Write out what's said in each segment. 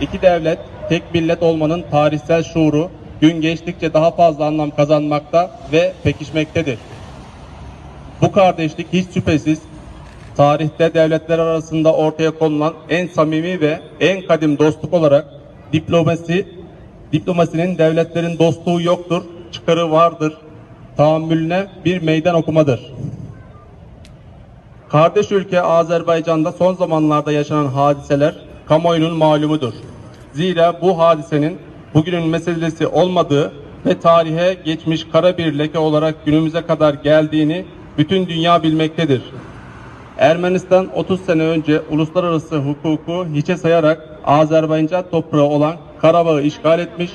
iki devlet, tek millet olmanın tarihsel şuuru gün geçtikçe daha fazla anlam kazanmakta ve pekişmektedir. Bu kardeşlik hiç şüphesiz tarihte devletler arasında ortaya konulan en samimi ve en kadim dostluk olarak diplomasi diplomasinin devletlerin dostluğu yoktur, çıkarı vardır. Tahammülüne bir meydan okumadır. Kardeş ülke Azerbaycan'da son zamanlarda yaşanan hadiseler kamuoyunun malumudur. Zira bu hadisenin bugünün meselesi olmadığı ve tarihe geçmiş kara bir leke olarak günümüze kadar geldiğini bütün dünya bilmektedir. Ermenistan 30 sene önce uluslararası hukuku hiçe sayarak Azerbaycan toprağı olan Karabağ'ı işgal etmiş.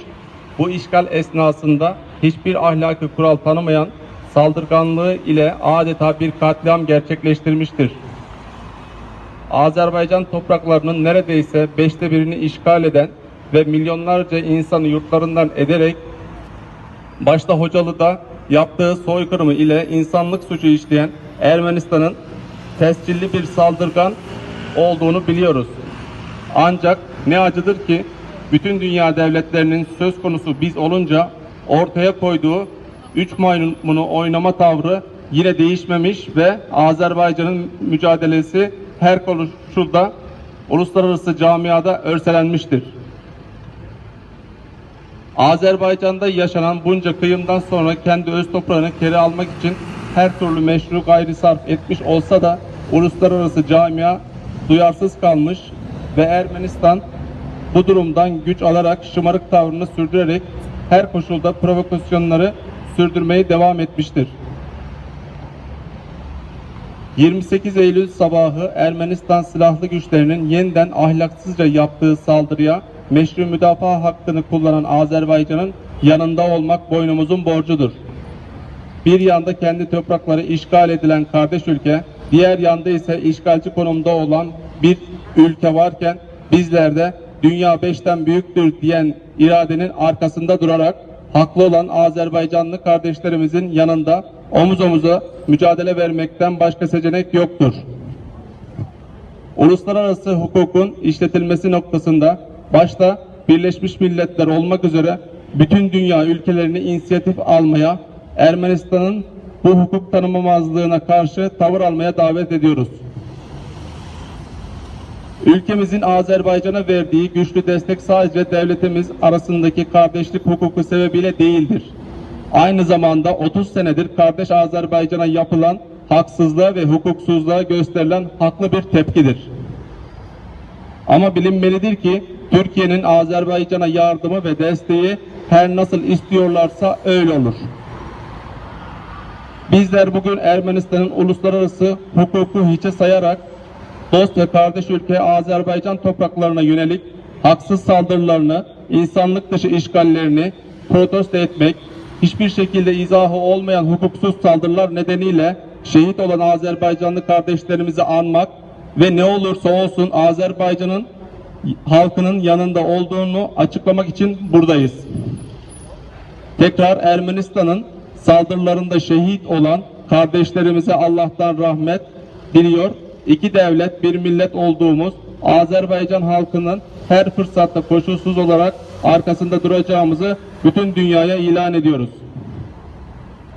Bu işgal esnasında hiçbir ahlaki kural tanımayan saldırganlığı ile adeta bir katliam gerçekleştirmiştir. Azerbaycan topraklarının neredeyse beşte birini işgal eden ve milyonlarca insanı yurtlarından ederek başta Hocalı'da yaptığı soykırımı ile insanlık suçu işleyen Ermenistan'ın tescilli bir saldırgan olduğunu biliyoruz. Ancak ne acıdır ki bütün dünya devletlerinin söz konusu biz olunca ortaya koyduğu üç maymunu oynama tavrı yine değişmemiş ve Azerbaycan'ın mücadelesi her koşulda uluslararası camiada örselenmiştir. Azerbaycan'da yaşanan bunca kıyımdan sonra kendi öz toprağını geri almak için her türlü meşru gayri sarf etmiş olsa da uluslararası camia duyarsız kalmış ve Ermenistan bu durumdan güç alarak şımarık tavrını sürdürerek her koşulda provokasyonları sürdürmeye devam etmiştir. 28 Eylül sabahı Ermenistan silahlı güçlerinin yeniden ahlaksızca yaptığı saldırıya meşru müdafaa hakkını kullanan Azerbaycan'ın yanında olmak boynumuzun borcudur. Bir yanda kendi toprakları işgal edilen kardeş ülke, diğer yanda ise işgalci konumda olan bir ülke varken bizler de dünya beşten büyüktür diyen iradenin arkasında durarak haklı olan Azerbaycanlı kardeşlerimizin yanında omuz omuza mücadele vermekten başka seçenek yoktur. Uluslararası hukukun işletilmesi noktasında başta Birleşmiş Milletler olmak üzere bütün dünya ülkelerini inisiyatif almaya, Ermenistan'ın bu hukuk tanımamazlığına karşı tavır almaya davet ediyoruz. Ülkemizin Azerbaycan'a verdiği güçlü destek sadece devletimiz arasındaki kardeşlik hukuku sebebiyle değildir. Aynı zamanda 30 senedir kardeş Azerbaycan'a yapılan haksızlığa ve hukuksuzluğa gösterilen haklı bir tepkidir. Ama bilinmelidir ki Türkiye'nin Azerbaycan'a yardımı ve desteği her nasıl istiyorlarsa öyle olur. Bizler bugün Ermenistan'ın uluslararası hukuku hiçe sayarak dost ve kardeş ülke Azerbaycan topraklarına yönelik haksız saldırılarını, insanlık dışı işgallerini protesto etmek, hiçbir şekilde izahı olmayan hukuksuz saldırılar nedeniyle şehit olan Azerbaycanlı kardeşlerimizi anmak ve ne olursa olsun Azerbaycan'ın halkının yanında olduğunu açıklamak için buradayız. Tekrar Ermenistan'ın saldırılarında şehit olan kardeşlerimize Allah'tan rahmet diliyor. İki devlet bir millet olduğumuz Azerbaycan halkının her fırsatta koşulsuz olarak arkasında duracağımızı bütün dünyaya ilan ediyoruz.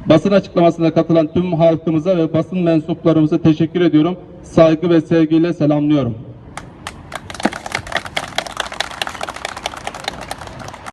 Basın açıklamasına katılan tüm halkımıza ve basın mensuplarımıza teşekkür ediyorum. Saygı ve sevgiyle selamlıyorum.